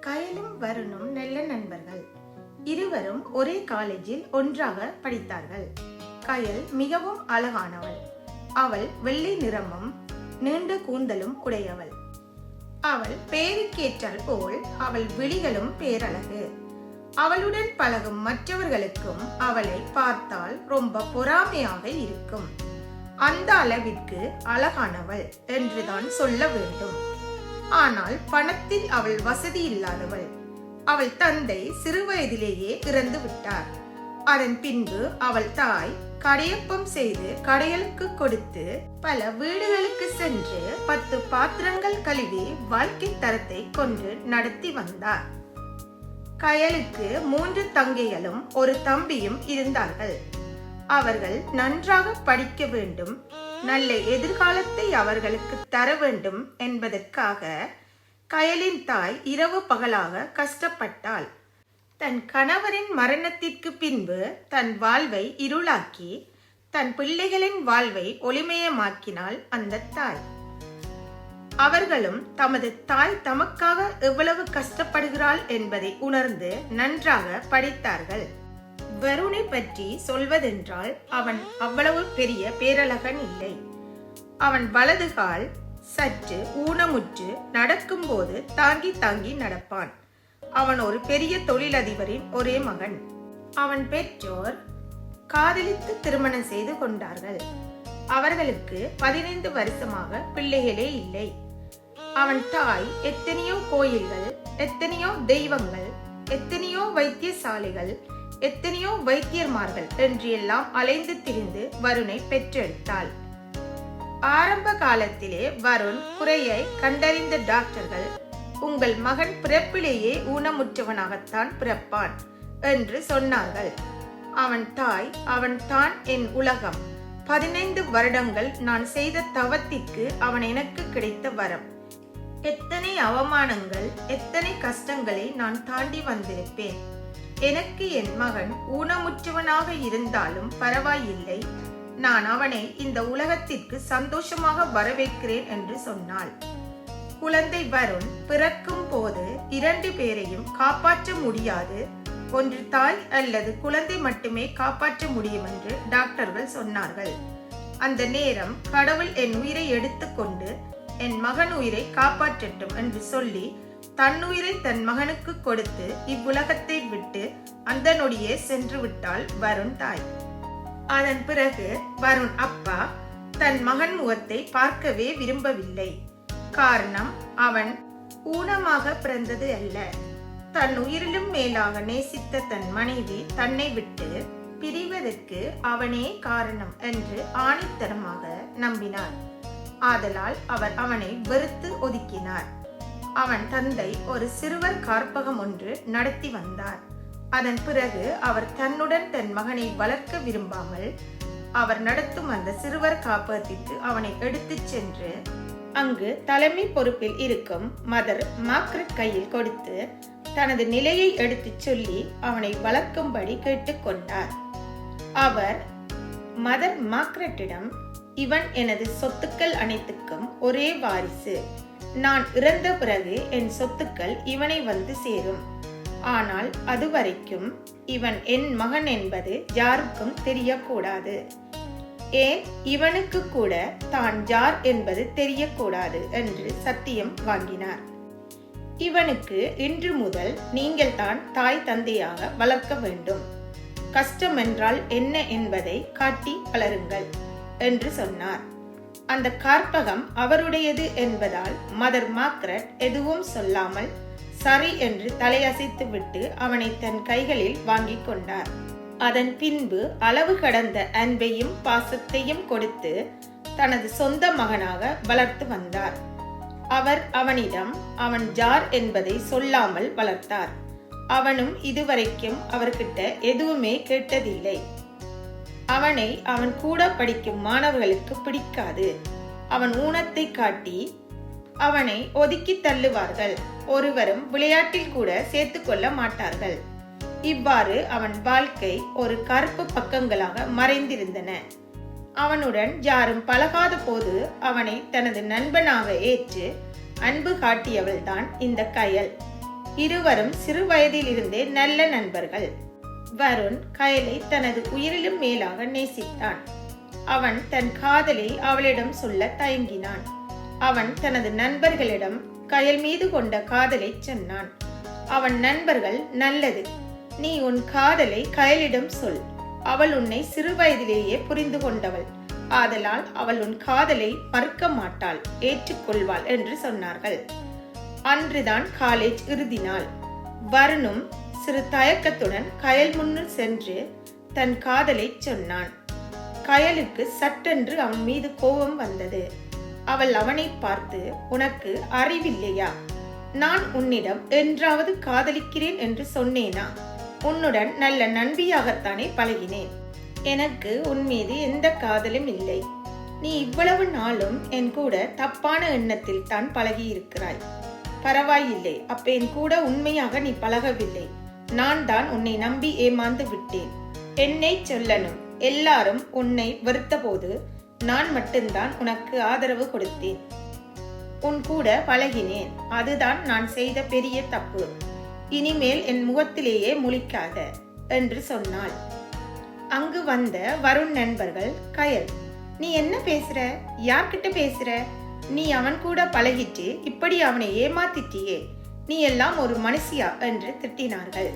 கயலும் வருணும் நல்ல நண்பர்கள். இருவரும் ஒரே காலேஜில் ஒன்றாக படித்தார்கள். கயல் மிகவும் அழகானவள். அவள் வெள்ளை நிறமும் நீண்ட கூந்தலும் உடையவள். அவள் பேருக்கேற்றால் போல் அவள் விழிகளும் பேரழகு. அவளுடன் பழகும் மற்றவர்களுக்கும் அவளை பார்த்தால் ரொம்ப பொறாமையாக இருக்கும். அந்த அளவிற்கு அழகானவள் என்றுதான் சொல்ல வேண்டும். ஆனால் பணத்தில் அவள் வசதி இல்லாதவள் அவள் தந்தை சிறுவயதிலேயே இறந்து விட்டார். அதன் பின்பு அவள் தாய் கடையப்பம் செய்து கடையலுக்கு கொடுத்து பல வீடுகளுக்கு சென்று பத்து பாத்திரங்கள் கழுவி வாழ்க்கை தரத்தை கொண்டு நடத்தி வந்தார். கயலுக்கு மூன்று தங்கைகளும் ஒரு தம்பியும் இருந்தார்கள். அவர்கள் நன்றாக படிக்க வேண்டும் நல்ல எதிர்காலத்தை அவர்களுக்கு தர வேண்டும் என்பதற்காக கயலின் தாய் இரவு பகலாக கஷ்டப்பட்டாள். தன் கணவரின் மரணத்திற்கு பின்பு தன் வாழ்வை இருளாக்கி தன் பிள்ளைகளின் வாழ்வை ஒளிமயமாக்கினாள் அந்த தாய். அவர்களும் தமது தாய் தமக்காக எவ்வளவு கஷ்டப்படுகிறாள் என்பதை உணர்ந்து நன்றாக படித்தார்கள். வருணை பற்றி சொல்வதென்றால் அவன் அவ்வளவு பெரிய பேரழகன் இல்லை. அவன் வலது கால் சற்று ஊனமுற்று நடக்கும்போது தாங்கி தாங்கி நடப்பான். அவன் ஒரு பெரிய தொழிலதிபரின் ஒரே மகன். அவன் பெற்றோர் காதலித்து திருமணம் செய்து கொண்டார்கள். அவர்களுக்கு பதினைந்து வருஷமாக பிள்ளைகளே இல்லை. அவன் தாய் எத்தனையோ கோயில்கள் எத்தனையோ தெய்வங்கள் எத்தனையோ வைத்தியசாலைகள் எத்தனையோ வைத்தியர்மார்கள் என்று எல்லாம் அலைந்து திரிந்து வருணை பெற்றெடுத்தாள். ஆரம்ப காலத்திலே வருண் குறையை கண்டறிந்த டாக்டர்கள் உங்கள் மகன் பிறப்பிலேயே ஊனமுற்றவனாகத்தான் பிறப்பான் என்று சொன்னார்கள். அவன் தாய் அவன் தான் என் உலகம். பதினைந்து வருடங்கள் நான் செய்த தவத்திற்கு அவன் எனக்கு கிடைத்த வரம். எத்தனை அவமானங்கள் எத்தனை கஷ்டங்களை நான் தாண்டி வந்திருப்பேன். எனக்கு என் மகன் ஊனமுற்றவனாக இருந்தாலும் பரவாயில்லை. நான் அவனை இந்த உலகத்திற்கு சந்தோஷமாக வரவேற்கிறேன் என்று சொன்னாள். குழந்தை வருண் பிறக்கும் போது இரண்டு பேரையும் காப்பாற்ற முடியாது. ஒன்று தாய் அல்லது குழந்தை மட்டுமே காப்பாற்ற முடியும் என்று டாக்டர்கள் சொன்னார்கள். அந்த நேரம் கடவுள் என் உயிரை எடுத்துக்கொண்டு என் மகன் உயிரை காப்பாற்றட்டும் என்று சொல்லி தன்னுயிரை தன் மகனுக்கு கொடுத்து இவ்வுலகத்தை விட்டு அந்த நொடியே சென்று விட்டாள் வருண் தாய். அதன் பிறகு வருண் அப்பா தன் மகன் முகத்தை பார்க்கவே விரும்பவில்லை. காரணம் அவன் ஊனமாக பிறந்தது அல்ல. தன் உயிரிலும் மேலாக நேசித்த தன் மனைவி தன்னை விட்டு பிரிவதற்கு அவனே காரணம் என்று ஆணித்தரமாக நம்பினார் ஆதலால் அவர் அவனை வெறுத்து ஒதுக்கினார். அவன் தந்தை ஒரு சிறுவர் கார்ப்பகம் ஒன்று நடத்தி வந்தார். அதன் பிறகு அவர் தன்னுடன் தன் மகனை வளர்க்க விரும்பாமல் அவர் நடத்தும் அந்த சிறுவர் காப்பகத்திற்கு அவனை எடுத்துச் சென்று அங்கு தலைமை பொறுப்பில் இருக்கும் மதர் மாக்ரட் கையில் கொடுத்து தனது நிலையை எடுத்துச் சொல்லி அவனை வளர்க்கும்படி கேட்டுக்கொண்டார் அவர் மதர் மாக்ரட்டிடம் இவன் எனது சொத்துக்கள் அனைத்துக்கும் ஒரே வாரிசு. நான் இறந்த பிறகு என் சொத்துக்கள் இவனை வந்து சேரும். ஆனால் அதுவரைக்கும் இவன் என் மகன் என்பது யாருக்கும் தெரியக்கூடாது. ஏன்? இவனுக்கு கூட தான் யார் என்பது தெரியக்கூடாது என்று சத்தியம் வாங்கினார். இவனுக்கு இன்று முதல் நீங்கள் தான் தாய் தந்தையாக வளர்க்க வேண்டும். கஷ்டம் என்றால் என்ன என்பதை காட்டி வளருங்கள் என்று சொன்னார். அந்த கார்ப்பகம் அவருடையது என்பதால் மதர் மாக்ரட் எதுவும் சொல்லாமல் சரி என்று தலையசைத்து விட்டு அவனை தன் கைகளில் வாங்கிக் கொண்டார். அதன் பின்பு அளவு கடந்த அன்பையும் பாசத்தையும் கொடுத்து தனது சொந்த மகனாக வளர்த்து வந்தார். அவர் அவனிடம் அவன் ஜார் என்பதை சொல்லாமல் வளர்த்தார். அவனும் இதுவரைக்கும் அவர்கிட்ட எதுவுமே கேட்டதில்லை. அவனை அவன் கூட படிக்கும் மாணவர்களுக்கு பிடிக்காது. அவன் ஊனத்தை காட்டி அவனை ஒதுக்கி தள்ளுவார்கள். ஒருவரும் விளையாட்டில் கூட சேர்த்துக்கொள்ள மாட்டார்கள். இவ்வாறு அவன் வாழ்க்கை ஒரு கருப்பு பக்கங்களாக மறைந்திருந்தன. அவனுடன் யாரும் பழகாத போது அவனை தனது நண்பனாக ஏற்று அன்பு காட்டியவள்தான் இந்த கயல். இருவரும் சிறு வயதிலிருந்தே நல்ல நண்பர்கள். வருண் கயலை தனது உயிரிலும் மேலாக நேசித்தான். அவன் தன் காதலை அவளிடம் சொல்ல தயங்கினான். அவன் தனது நண்பர்களிடம் கயல் மீது கொண்ட காதலை சொன்னான். அவன் நண்பர்கள் நல்லது. நீ உன் காதலை கயலிடம் சொல். அவள் உன்னை சிறு வயதிலேயே புரிந்து கொண்டவள். ஆதலால் அவள் உன் காதலை மறுக்க மாட்டாள் ஏற்றுக்கொள்வாள் என்று சொன்னார்கள். அன்றுதான் காலேஜ் இறுதி நாள். வருணும் சிறு தயக்கத்துடன் கயல் முன்னில் சென்று தன் காதலை சொன்னான். கயலுக்கு சட்டென்று அவன் மீது கோபம் வந்தது. அவள் அவனை பார்த்து உனக்கு அறிவில்லையா? நான் உன்னிடம் என்றாவது காதலிக்கிறேன் என்று சொன்னேனா? உன்னுடன் நல்ல நண்பியாகத்தானே பழகினேன். எனக்கு உன் மீது எந்த காதலும் இல்லை. நீ இவ்வளவு நாளும் என் கூட தப்பான எண்ணத்தில் தான் பழகியிருக்கிறாய். பரவாயில்லை அப்ப என் கூட உண்மையாக நீ பழகவில்லை. நான் தான் உன்னை நம்பி ஏமாந்து விட்டேன். என்னை சொல்லணும். எல்லாரும் உன்னை வெறுத்தபோது நான் மட்டும்தான் உனக்கு ஆதரவு கொடுத்தேன். உன் கூட பழகினேன். அதுதான் நான் செய்த பெரிய தப்பு. இனிமேல் என் முகத்திலேயே முழிக்காத என்று சொன்னாள். அங்கு வந்த வருண் நண்பர்கள் கயல் நீ என்ன பேசுற? யார்கிட்ட பேசுற? நீ அவன் கூட பழகிட்டு இப்படி அவனை ஏமாத்திட்டியே. நீ எல்லாம் ஒரு மனுஷியா? என்று திட்டினார்கள்.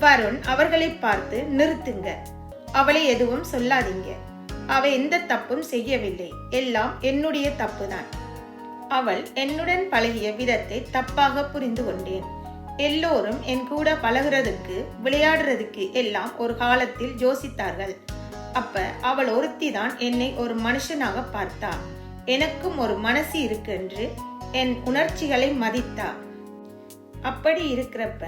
வருண் அவர்களை பார்த்து நிறுத்துங்க. அவளை எதுவும் சொல்லாதீங்க. அவ எந்த தப்பும் செய்யவில்லை. எல்லாம் என்னுடைய தப்புதான். அவள் என்னுடன் பழகிய விதத்தை தப்பாக புரிந்து கொண்டேன். எல்லோரும் என் கூட பழகுறதுக்கு விளையாடுறதுக்கு எல்லாம் ஒரு காலத்தில் யோசித்தார்கள். அப்ப அவள் ஒருத்தி தான் என்னை ஒரு மனுஷனாக பார்த்தா. எனக்கும் ஒரு மனசு இருக்கு என்று என் உணர்ச்சிகளை மதித்தா. அப்படி இருக்கிறப்ப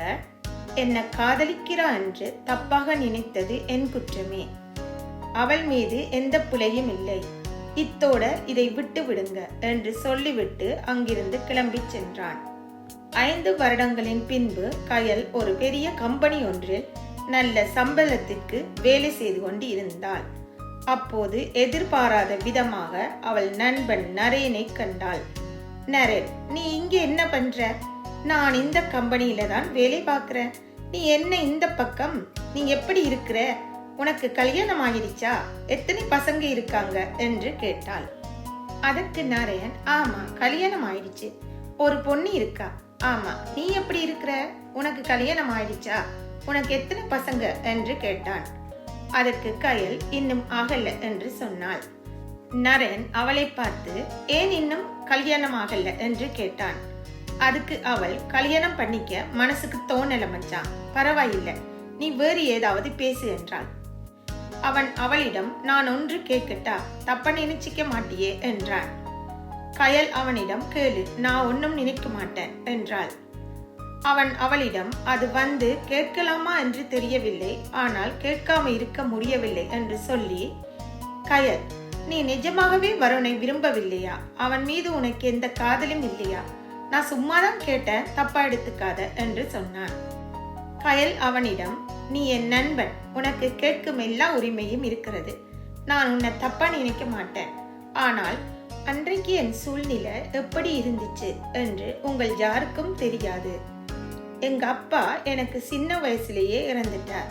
என்னை காதலிக்கிறா என்று தப்பாக நினைத்தது என் குற்றமே. அவள் மீது எந்த பிழையும் இல்லை. இத்தோட இதை விட்டு விடுங்க என்று சொல்லிவிட்டு அங்கிருந்து கிளம்பி சென்றான். ஐந்து வருடங்களின் பின்பு கயல் ஒரு பெரிய கம்பெனி ஒன்றில் நல்ல சம்பளத்திற்கு வேலை செய்து கொண்டு இருந்தாள். அப்போது எதிர்பாராத விதமாக அவள் நண்பன் நரேனை கண்டாள். நரேன் நீ இங்கே என்ன பண்ற? நான் இந்த கம்பெனியில தான் வேலை பார்க்குறேன். நீ என்ன இந்த பக்கம்? நீ எப்படி இருக்கிற? உனக்கு கல்யாணம் ஆகிடுச்சா? எத்தனை பசங்க இருக்காங்க? என்று கேட்டாள். அதற்கு நாராயண் ஆமா கல்யாணம் ஆயிடுச்சு. ஒரு பொண்ணு இருக்கா? ஆமா நீ எப்படி இருக்கிற? உனக்கு கல்யாணம் ஆயிடுச்சா? உனக்கு எத்தனை பசங்க? என்று கேட்டான். அதற்கு கயல் இன்னும் ஆகல என்று சொன்னாள். நரேன் அவளை பார்த்து ஏன் இன்னும் கல்யாணம் ஆகல? என்று கேட்டான். அதுக்கு அவள் கல்யாணம் பண்ணிக்க மனசுக்கு தோணல மச்சான். பரவாயில்லை. நீ வேறு ஏதாவது பேசு என்றாள். அவன் அவளிடம் நான் ஒன்று கேட்கட்டா? தப்ப நினைச்சிக்க மாட்டியே? என்றான் கயல் அவனிடம் கேளு. நான் ஒன்னும் நினைக்க மாட்டேன். என்றாள். அவன் அவளிடம் அது வந்து கேட்கலாமா என்று தெரியவில்லை. ஆனால் கேட்காம இருக்க முடியவில்லை என்று சொல்லி கயல் நீ நிஜமாகவே வருணை விரும்பவில்லையா? அவன் மீது உனக்கு எந்த காதலும் இல்லையா? நான் சும்மாதான் கேட்டேன் தப்பா எடுத்துக்காத என்று சொன்னான் கயல் அவனிடம் நீ என் நண்பன் உனக்கு கேட்கும் எல்லா உரிமையும் இருக்கிறது. நான் உன்னை தப்பா நினைக்க மாட்டேன். ஆனால் அன்றைக்கு என் சூழ்நிலை எப்படி இருந்துச்சு என்று உங்கள் யாருக்கும் தெரியாது. எங்க அப்பா எனக்கு சின்ன வயசுலயே இறந்துட்டார்.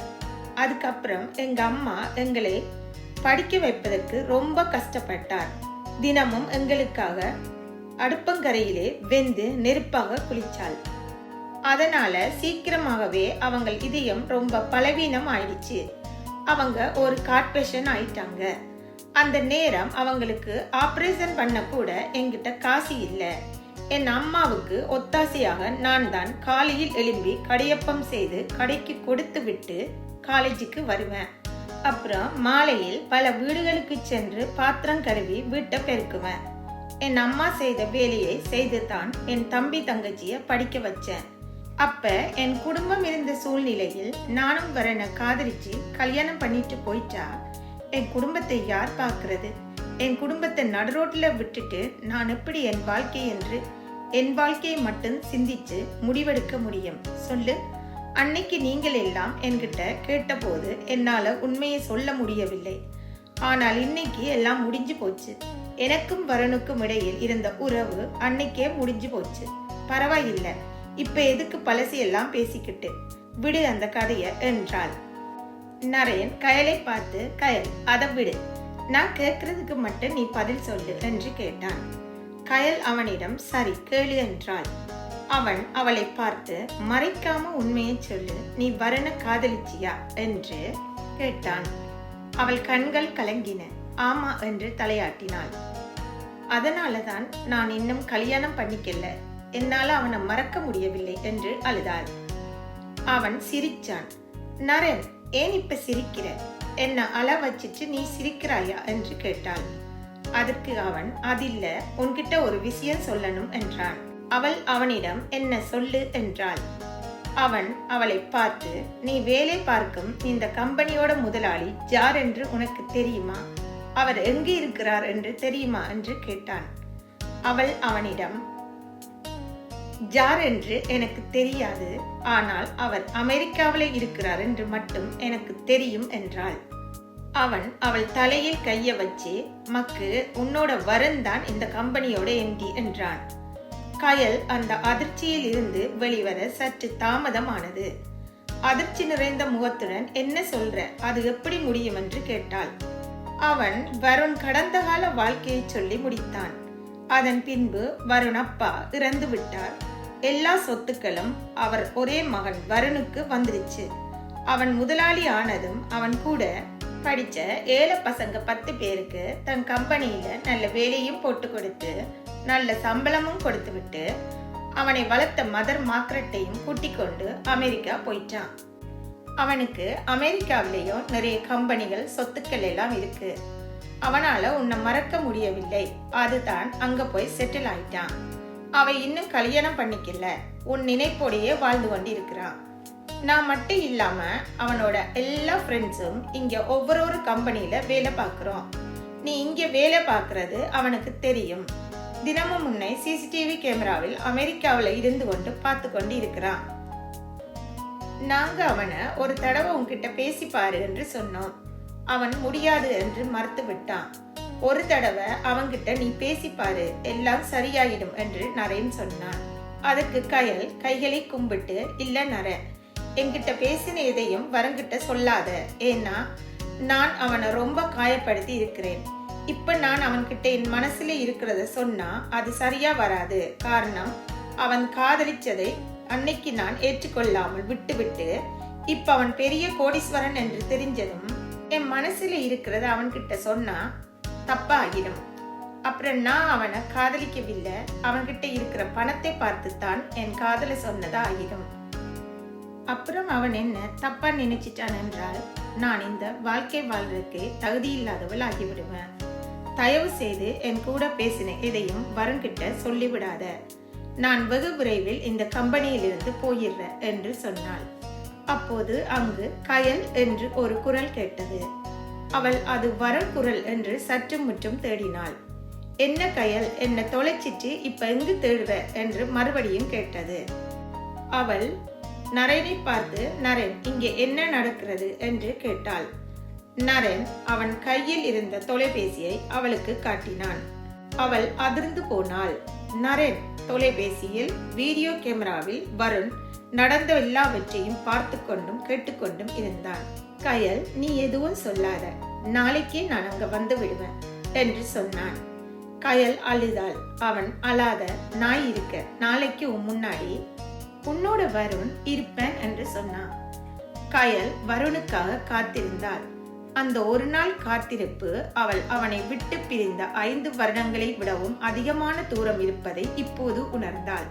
அதுக்கப்புறம் எங்க அம்மா எங்களை படிக்க வைப்பதற்கு ரொம்ப கஷ்டப்பட்டார். தினமும் எங்களுக்காக அடுப்பங்கரையிலே வெந்து நெருப்பாக குளிச்சாள். அதனால சீக்கிரமாகவே அவங்க இதயம் ரொம்ப பலவீனம் ஆயிடுச்சு அவங்க ஒரு கார்பேஷன் ஆயிட்டாங்க. அந்த நேரம் அவங்களுக்கு ஆப்ரேஷன் பண்ண கூட என்கிட்ட காசு இல்லை. என் அம்மாவுக்கு ஒத்தாசையாக நான் தான் காலையில் எழும்பி கடையப்பம் செய்து கடைக்கு கொடுத்து விட்டு காலேஜுக்கு வருவேன். அப்புறம் மாலையில் பல வீடுகளுக்கு சென்று பாத்திரம் கழுவி வீட்டை பெருக்குவேன். என் அம்மா செய்த வேலையை செய்து தான் என் தம்பி தங்கச்சியை படிக்க வச்சேன். அப்ப என் குடும்பம் இருந்த சூழ்நிலையில் நானும் வரனை காதலிச்சு கல்யாணம் பண்ணிட்டு போயிட்டா. என் குடும்பத்தை யார் பார்க்கறது? என் குடும்பத்தை நடுரோட்டில் விட்டுட்டு நான் எப்படி என் வாழ்க்கை என்று என் வாழ்க்கையை மட்டும் சிந்திச்சு முடிவெடுக்க முடியும்? சொல்லு. அன்னைக்கு நீங்கள் எல்லாம் என்கிட்ட கேட்டபோது என்னால் உண்மையை சொல்ல முடியவில்லை. ஆனால் இன்னைக்கு எல்லாம் முடிஞ்சு போச்சு. எனக்கும் வரனுக்கும் இடையில் இருந்த உறவு அன்னைக்கே முடிஞ்சு போச்சு. பரவாயில்லை. இப்ப எதுக்கு பழசி எல்லாம் பேசிக்கிட்டு? விடு அந்த கதைய என்றாள். நரேன் கயலை பார்த்து கயல் அதை விடு. நான் கேட்கறதுக்கு மட்டும் நீ பதில் சொல்லு என்று கேட்டான். கயல் அவனிடம் சரி கேளு என்றாள். அவன் அவளை பார்த்து மறைக்காம உண்மையை சொல்லு. நீ வருண காதலிச்சியா? என்று கேட்டான். அவள் கண்கள் கலங்கின. ஆமா என்று தலையாட்டினாள். அதனால தான் நான் இன்னும் கல்யாணம் பண்ணிக்கல. என்னால் அவனை மறக்க முடியவில்லை என்று அழுதாள். அவன் சிரிச்சான். நரன் ஏன் இப்ப சிரிக்கிற? என்ன அழ வச்சிட்டு நீ சிரிக்கிறாயா? என்று கேட்டாள். அதற்கு அவன் அதில்ல உன்கிட்ட ஒரு விஷயம் சொல்லணும் என்றான். அவள் அவனிடம் என்ன சொல்லு என்றாள். அவன் அவளை பார்த்து நீ வேலை பார்க்கும் இந்த கம்பெனியோட முதலாளி ஜார் என்று உனக்கு தெரியுமா? அவர் எங்கே இருக்கிறார் என்று தெரியுமா என்று கேட்டான். அவள் அவனிடம் ஜார் என்று எனக்கு தெரியாது ஆனால் அவர் அமெரிக்காவிலே இருக்கிறார் என்று மட்டும் எனக்கு தெரியும் என்றாள். அவன் அவள் தலையில் கைய வச்சு மக்கு உன்னோட வரன்தான் இந்த கம்பெனியோட எம்டி என்றான். கயல் அந்த அதிர்ச்சியில் இருந்து வெளிவர சற்று தாமதமானது. அதிர்ச்சி நிறைந்த முகத்துடன் என்ன சொல்ற? அது எப்படி முடியும்? என்று கேட்டாள். அவன் வருண் கடந்த கால வாழ்க்கையை சொல்லி முடித்தான். அதன் பின்பு வருண் அப்பா இறந்து விட்டார். எல்லா சொத்துக்களும் அவர் ஒரே மகன் வருணுக்கு வந்துருச்சு. அவன் முதலாளி ஆனதும் அவன் கூட படிச்ச ஏழை பசங்க பத்து பேருக்கு தன் கம்பெனியில நல்ல வேலையும் போட்டு கொடுத்து நல்ல சம்பளமும் கொடுத்து விட்டு அவனை வளர்த்த மதர் மார்க்ரெட்டையும் கூட்டிக் கொண்டு அமெரிக்கா போயிட்டான். அவனுக்கு அமெரிக்காவிலேயும் நிறைய கம்பெனிகள் சொத்துக்கள் எல்லாம் இருக்கு. அவனால உன்னை மறக்க முடியவில்லை. அதுதான் அங்க போய் செட்டில் ஆயிட்டான். அவ இன்னும் கல்யாணம் பண்ணிக்கல. உன் நினைப்போடையே வாழ்ந்து கொண்டு இருக்கிறான் நான் மட்டும் இல்லாம அவனோட எல்லா ஃப்ரெண்ட்ஸும் இங்க ஒவ்வொரு ஒரு கம்பெனில வேலை பார்க்குறோம். நீ இங்க வேலை பார்க்கறது அவனுக்கு தெரியும். தினமும் முன்னே சிசிடிவி கேமராவில் அமெரிக்காவில் இருந்து கொண்டு பார்த்து கொண்டு இருக்கிறான் நாங்க அவனை ஒரு தடவை உன்கிட்ட பேசி பாரு என்று சொன்னோம். அவன் முடியாது என்று மறுத்து விட்டான். ஒரு தடவை அவன்கிட்ட நீ பேசிப்பாரு எல்லாம் சரியாயிடும் என்று நரேன் சொன்னான். அதுக்கு கயல் கைகளை கும்பிட்டு இல்ல நர என்கிட்ட பேசின எதையும் வரங்கிட்ட சொல்லாத. ஏன்னா நான் அவனை ரொம்ப காயப்படுத்தி இருக்கிறேன். இப்ப நான் அவன்கிட்ட என் மனசுல இருக்கிறத சொன்னா அது சரியா வராது. காரணம் அவன் காதலிச்சதை அன்னைக்கு நான் ஏற்றுக்கொள்ளாமல் விட்டுவிட்டு இப்ப அவன் பெரிய கோடீஸ்வரன் என்று தெரிஞ்சதும் என் மனசுல இருக்கிறத அவன்கிட்ட சொன்னா தப்பாகிடும். அப்புறம் நான் அவனை காதலிக்கவில்லை. அவன்கிட்ட இருக்கிற பணத்தை பார்த்துத்தான் என் காதலை சொன்னதா ஆகிடும் அப்புறம் அவன் என்ன தப்பா நினைச்சிட்டான் என்றால் நான் இந்த வாழ்க்கை வாழ்றதுக்கு தகுதி இல்லாதவள் ஆகிவிடுவேன். தயவு செய்து என் கூட பேசின எதையும் வரன்கிட்ட சொல்லிவிடாத. நான் வெகு விரைவில் இந்த கம்பெனியிலிருந்து போயிடுறேன் என்று சொன்னாள். அப்போது அங்கு கயல் என்று ஒரு குரல் கேட்டது. அவள் அது வரல் குரல் என்று சற்று முற்றும் தேடினாள். என்ன கயல் என்ன தொலைச்சிட்டு இப்ப எங்கு தேடுவ? என்று மறுபடியும் கேட்டது. அவள் நரேனை பார்த்து நரேன் இங்கே என்ன நடக்கிறது? என்று கேட்டாள். நரேன் அவன் கையில் இருந்த தொலைபேசியை அவளுக்கு காட்டினான். அவள் அதிர்ந்து போனாள். நரேன் தொலைபேசியில் வீடியோ கேமராவில் வருண் நடந்த எல்லாவற்றையும் பார்த்து கொண்டும் கேட்டுக்கொண்டும் இருந்தான். கயல் நீ எதுவும் சொல்லாத. நாளைக்கே நான் அங்க வந்து விடுவேன் என்று சொன்னான். கயல் அழுதாள். அவன் அழாத. நாய் இருக்க. நாளைக்கு உன் முன்னாடி உன்னோட வருண் இருப்பேன் என்று சொன்னான். கயல் வருணுக்காக காத்திருந்தாள். அந்த ஒரு நாள் காத்திருப்பு அவள் அவனை விட்டு பிரிந்த ஐந்து வருடங்களை விடவும் அதிகமான தூரம் இருப்பதை இப்போது உணர்ந்தாள்.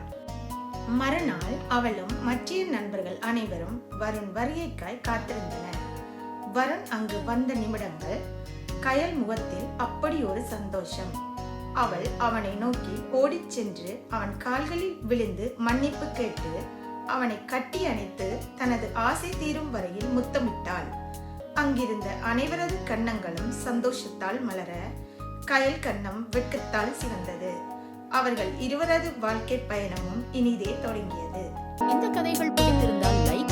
மறுநாள் அவளும் மற்ற நண்பர்கள் அனைவரும் வருண் வருகைக்காய் காத்திருந்தனர். வருண் அங்கு வந்த நிமிடங்கள் கயல் முகத்தில் அப்படி ஒரு சந்தோஷம். அவள் அவனை நோக்கி ஓடிச் சென்று அவன் கால்களில் விழுந்து மன்னிப்பு கேட்டு அவனை கட்டி அணைத்து தனது ஆசை தீரும் வரையில் முத்தமிட்டாள். அங்கிருந்த அனைவரது கன்னங்களும் சந்தோஷத்தால் மலர கயல் கண்ணம் வெட்கத்தால் சிவந்தது. அவர்கள் இருவரது வாழ்க்கை பயணமும் இனிதே தொடங்கியது. இந்த கதைகள் பிடித்திருந்தால் லைக்